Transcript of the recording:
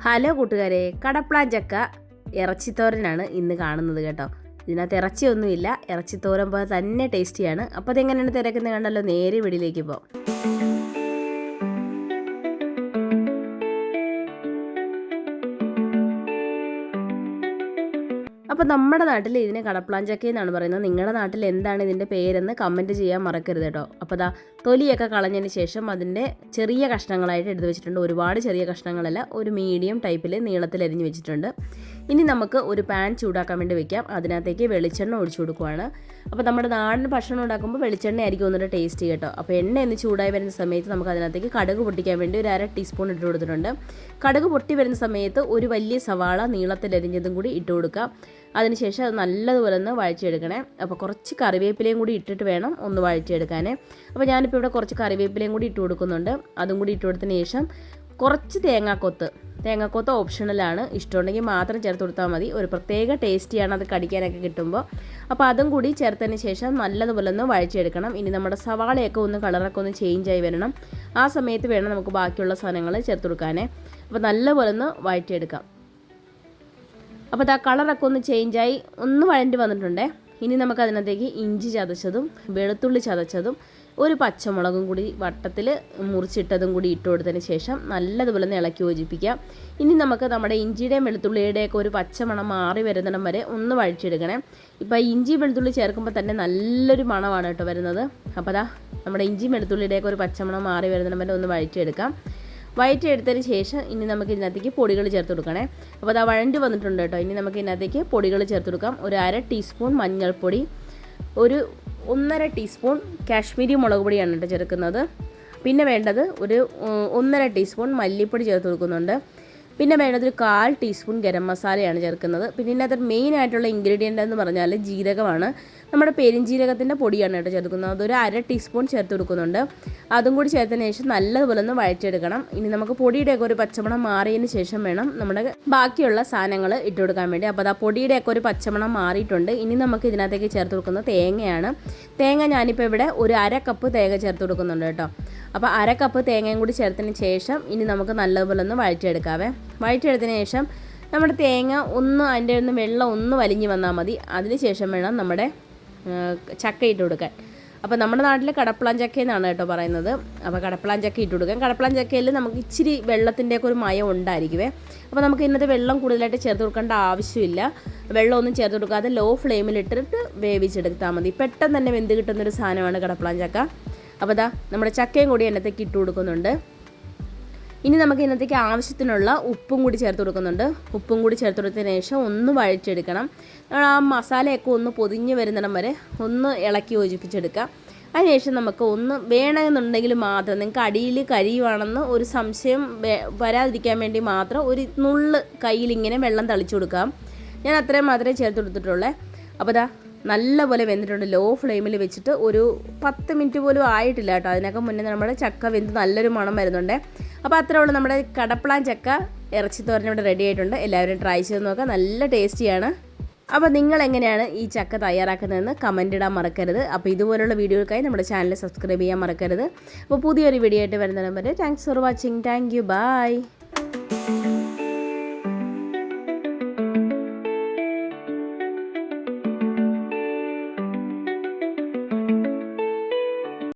Hello കൂട്ടുകാരെ കടപ്ലാൻ ചക്ക ഇറച്ചിത്തോരനാണ് ഇന്ന് കാണുന്നത് കേട്ടോ. ഇതിനകത്ത് ഇറച്ചിയൊന്നുമില്ല ഇറച്ചിത്തോരൻ പോലെ തന്നെ ടേസ്റ്റിയാണ് അപ്പോൾ അതെങ്ങനെയാണ് തിരക്കുന്നത് കണ്ടല്ലോ നേരെ വീടിലേക്ക് പോകാം അപ്പോൾ നമ്മുടെ നാട്ടിൽ ഇതിനെ കടപ്ലാഞ്ചക്ക എന്നാണ് പറയുന്നത്. നിങ്ങളുടെ നാട്ടിൽ എന്താണ് ഇതിന്റെ പേരെന്ന് കമന്റ് ചെയ്യാൻ മറക്കരുത് കേട്ടോ. അപ്പോൾ ദാ തൊലിയൊക്കെ കളഞ്ഞതിന് ശേഷം അതിന്റെ ചെറിയ കഷ്ണങ്ങളായിട്ട് എടുത്ത് വെച്ചിട്ടുണ്ട്. ഒരുപാട് ചെറിയ കഷ്ണങ്ങളല്ല ഒരു മീഡിയം ടൈപ്പിൽ നീളത്തിൽ അരിഞ്ഞ് വെച്ചിട്ടുണ്ട്. ഇനി നമുക്ക് ഒരു പാൻ ചൂടാക്കാൻ വേണ്ടി വെക്കാം. അതിനകത്തേക്ക് വെളിച്ചെണ്ണ ഒഴിച്ചു കൊടുക്കുവാണ്. അപ്പോൾ നമ്മുടെ നാടൻ ഭക്ഷണം ഉണ്ടാക്കുമ്പോൾ വെളിച്ചെണ്ണ ആയിരിക്കും ഒന്നുകൂടെ ടേസ്റ്റ് കേട്ടോ. അപ്പോൾ എണ്ണ ഒന്ന് ചൂടായി വരുന്ന സമയത്ത് നമുക്ക് അതിനകത്തേക്ക് കടുക് പൊട്ടിക്കാൻ വേണ്ടി ഒരു അര ടീസ്പൂൺ ഇട്ട് കൊടുത്തിട്ടുണ്ട്. കടുക് പൊട്ടി വരുന്ന സമയത്ത് ഒരു വലിയ സവാള നീളത്തിൽ അരിഞ്ഞതും കൂടി ഇട്ട് കൊടുക്കാം അതിനുശേഷം അത് നല്ലതുപോലെ ഒന്ന് വഴച്ചെടുക്കണേ അപ്പോൾ കുറച്ച് കറിവേപ്പിലയും കൂടി ഇട്ടിട്ട് വേണം ഒന്ന് വഴച്ചെടുക്കാൻ അപ്പോൾ ഞാനിപ്പോൾ ഇവിടെ കുറച്ച് കറിവേപ്പിലയും കൂടി ഇട്ട് കൊടുക്കുന്നുണ്ട്. അതും കൂടി ഇട്ട് കൊടുത്തതിന് ശേഷം കുറച്ച് തേങ്ങാക്കൊത്ത്. തേങ്ങാക്കൊത്ത് ഓപ്ഷണലാണ്. ഇഷ്ടമുണ്ടെങ്കിൽ മാത്രം ചേർത്ത് കൊടുത്താൽ മതി. ഒരു പ്രത്യേക ടേസ്റ്റിയാണ് അത് കടിക്കാനൊക്കെ കിട്ടുമ്പോൾ. അപ്പോൾ അതും കൂടി ചേർത്തതിന് ശേഷം നല്ലതുപോലെ ഒന്ന് വഴച്ചെടുക്കണം ഇനി നമ്മുടെ സവാളയൊക്കെ ഒന്ന് കളറൊക്കെ ഒന്ന് ചേഞ്ച് ആയി വരണം. ആ സമയത്ത് വേണം നമുക്ക് ബാക്കിയുള്ള സാധനങ്ങൾ ചേർത്ത് കൊടുക്കാനേ. അപ്പോൾ നല്ലപോലെ ഒന്ന് വഴറ്റിയെടുക്കാം. അപ്പോൾ ആ കളറൊക്കെ ഒന്ന് ചേഞ്ചായി ഒന്ന് വഴണ്ടി വന്നിട്ടുണ്ടേ. ഇനി നമുക്ക് അതിനകത്തേക്ക് ഇഞ്ചി ചതച്ചതും വെളുത്തുള്ളി ചതച്ചതും ഒരു പച്ചമുളകും കൂടി വട്ടത്തിൽ മുറിച്ചിട്ടതും കൂടി ഇട്ട് കൊടുത്തതിന് ശേഷം നല്ലതുപോലെ ഒന്ന് ഇളക്കി യോജിപ്പിക്കാം ഇനി നമുക്ക് നമ്മുടെ ഇഞ്ചിയുടെയും വെളുത്തുള്ളിയുടെയൊക്കെ ഒരു പച്ചമണം മാറി വരുന്നിടം വരെ ഒന്ന് വഴിച്ചെടുക്കണേ ഇപ്പോൾ ഇഞ്ചി വെളുത്തുള്ളി ചേർക്കുമ്പോൾ തന്നെ നല്ലൊരു മണമാണ് കേട്ടോ വരുന്നത്. അപ്പോൾ അതാ നമ്മുടെ ഇഞ്ചി വെളുത്തുള്ളിയുടെയൊക്കെ ഒരു പച്ചമണം മാറി വരുന്നിടം വരെ ഒന്ന് വഴിച്ചെടുക്കാം വയറ്റെടുത്തതിന് ശേഷം ഇനി നമുക്ക് ഇതിനകത്തേക്ക് പൊടികൾ ചേർത്ത് കൊടുക്കണേ. അപ്പോൾ അത് വഴണ്ട് വന്നിട്ടുണ്ട് കേട്ടോ. ഇനി നമുക്ക് ഇതിനകത്തേക്ക് പൊടികൾ ചേർത്ത് കൊടുക്കാം. ഒരു അര ടീസ്പൂൺ മഞ്ഞൾപ്പൊടി ഒരു ഒന്നര ടീസ്പൂൺ കാശ്മീരി മുളക് പൊടിയാണ് ചേർക്കുന്നത്. പിന്നെ വേണ്ടത് ഒരു ഒന്നര ടീസ്പൂൺ മല്ലിപ്പൊടി ചേർത്ത് കൊടുക്കുന്നുണ്ട്. പിന്നെ വേണ്ടത് ഒരു കാൽ ടീസ്പൂൺ ഗരം മസാലയാണ് ചേർക്കുന്നത്. പിന്നെ ഇതിനകത്ത് മെയിൻ ആയിട്ടുള്ള ഇൻഗ്രീഡിയന്റ് എന്ന് പറഞ്ഞാൽ ജീരകമാണ്. നമ്മുടെ പെരിഞ്ജീരകത്തിന്റെ പൊടിയാണ് കേട്ടോ ചേർക്കുന്നത്. അതൊരു അര ടീസ്പൂൺ ചേർത്ത് കൊടുക്കുന്നുണ്ട്. അതും കൂടി ചേർത്തതിന് ശേഷം നല്ലതുപോലെ ഒന്ന് വഴറ്റിയെടുക്കണം. ഇനി നമുക്ക് പൊടിയുടെയൊക്കെ ഒരു പച്ചമണം മാറിയതിന് ശേഷം വേണം നമ്മുടെ ബാക്കിയുള്ള സാധനങ്ങൾ ഇട്ട് കൊടുക്കാൻ വേണ്ടി. അപ്പോൾ ആ പൊടിയുടെയൊക്കെ ഒരു പച്ചമണം മാറിയിട്ടുണ്ട്. ഇനി നമുക്ക് ഇതിനകത്തേക്ക് ചേർത്ത് കൊടുക്കുന്നത് തേങ്ങയാണ്. തേങ്ങ ഞാനിപ്പോൾ ഇവിടെ ഒരു അര കപ്പ് തേങ്ങ ചേർത്ത് കൊടുക്കുന്നുണ്ട് കേട്ടോ. അപ്പോൾ അര കപ്പ് തേങ്ങയും കൂടി ചേർത്തതിന് ശേഷം ഇനി നമുക്ക് നല്ലതുപോലെ ഒന്ന് വഴറ്റിയെടുക്കാവേ. വഴറ്റിയെടുത്തതിന് ശേഷം നമ്മുടെ തേങ്ങ ഒന്ന് അതിന്റെ ഒന്ന് വെള്ളം ഒന്ന് വലിഞ്ഞ് വന്നാൽ മതി. അതിന് ശേഷം വേണം നമ്മുടെ ചക്ക ഇട്ട് കൊടുക്കാൻ. അപ്പോൾ നമ്മുടെ നാട്ടിൽ കടപ്പളാൻ ചക്ക എന്നാണ് കേട്ടോ പറയുന്നത്. അപ്പോൾ കടപ്പളാൻ ചക്ക ഇട്ട് കൊടുക്കാം കടപ്പളാൻ ചക്കയിൽ നമുക്ക് ഇച്ചിരി വെള്ളത്തിന്റെയൊക്കെ ഒരു മയം ഉണ്ടായിരിക്കുമേ അപ്പോൾ നമുക്ക് ഇന്നത്തെ വെള്ളം കൂടുതലായിട്ട് ചേർത്ത് കൊടുക്കേണ്ട ആവശ്യമില്ല. വെള്ളമൊന്നും ചേർത്ത് കൊടുക്കാതെ ലോ ഫ്ലെയിമിൽ ഇട്ടിട്ട് വേവിച്ചെടുത്താൽ മതി. പെട്ടെന്ന് തന്നെ വെന്ത് കിട്ടുന്നൊരു സാധനമാണ് കടപ്പളാൻ ചക്ക. അപ്പോൾ ദാ നമ്മുടെ ചക്കയും കൂടി എന്നത്തേക്ക് ഇട്ട് കൊടുക്കുന്നുണ്ട്. ഇനി നമുക്ക് ഇന്നത്തേക്ക് ആവശ്യത്തിനുള്ള ഉപ്പും കൂടി ചേർത്ത് കൊടുക്കുന്നുണ്ട്. ഉപ്പും കൂടി ചേർത്ത് കൊടുത്തതിന് ശേഷം ഒന്ന് വഴറ്റിയെടുക്കണം. നമ്മൾ ആ മസാലയൊക്കെ ഒന്ന് പൊതിഞ്ഞ് വരുന്നിടം വരെ ഒന്ന് ഇളക്കി യോജിപ്പിച്ചെടുക്കാം അതിനുശേഷം നമുക്ക് ഒന്ന് വേണമെന്നുണ്ടെങ്കിൽ മാത്രം നിങ്ങൾക്ക് അടിയിൽ കരിയുവാണെന്ന് ഒരു സംശയം വരാതിരിക്കാൻ വേണ്ടി മാത്രം ഒരു നുള്ള് കയ്യിലിങ്ങനെ വെള്ളം തളിച്ചു കൊടുക്കാം. ഞാൻ അത്രയും മാത്രമേ ചേർത്ത് കൊടുത്തിട്ടുള്ളൂ. അപ്പോൾ ഇതാ നല്ലപോലെ വെന്തിട്ടുണ്ട്. ലോ ഫ്ലെയിമിൽ വെച്ചിട്ട് ഒരു പത്ത് മിനിറ്റ് പോലും ആയിട്ടില്ല കേട്ടോ. അതിനൊക്കെ മുന്നേ നമ്മുടെ ചക്ക വെന്ത് നല്ലൊരു മണം വരുന്നുണ്ട്. അപ്പോൾ അത്രേ ഉള്ളൂ നമ്മുടെ കടപ്പളാൻ ചക്ക ഇറച്ചി തോരൻ ഇവിടെ റെഡി ആയിട്ടുണ്ട്. എല്ലാവരും ട്രൈ ചെയ്ത് നോക്കാം. നല്ല ടേസ്റ്റിയാണ്. അപ്പോൾ നിങ്ങൾ എങ്ങനെയാണ് ഈ ചക്ക തയ്യാറാക്കുന്നതെന്ന് കമന്റ് ഇടാൻ മറക്കരുത്. അപ്പോൾ ഇതുപോലുള്ള വീഡിയോകൾക്കായി നമ്മുടെ ചാനൽ സബ്സ്ക്രൈബ് ചെയ്യാൻ മറക്കരുത്. അപ്പോൾ പുതിയൊരു വീഡിയോ ആയിട്ട് വരുന്നതിന് വരെ thanks for watching thank you bye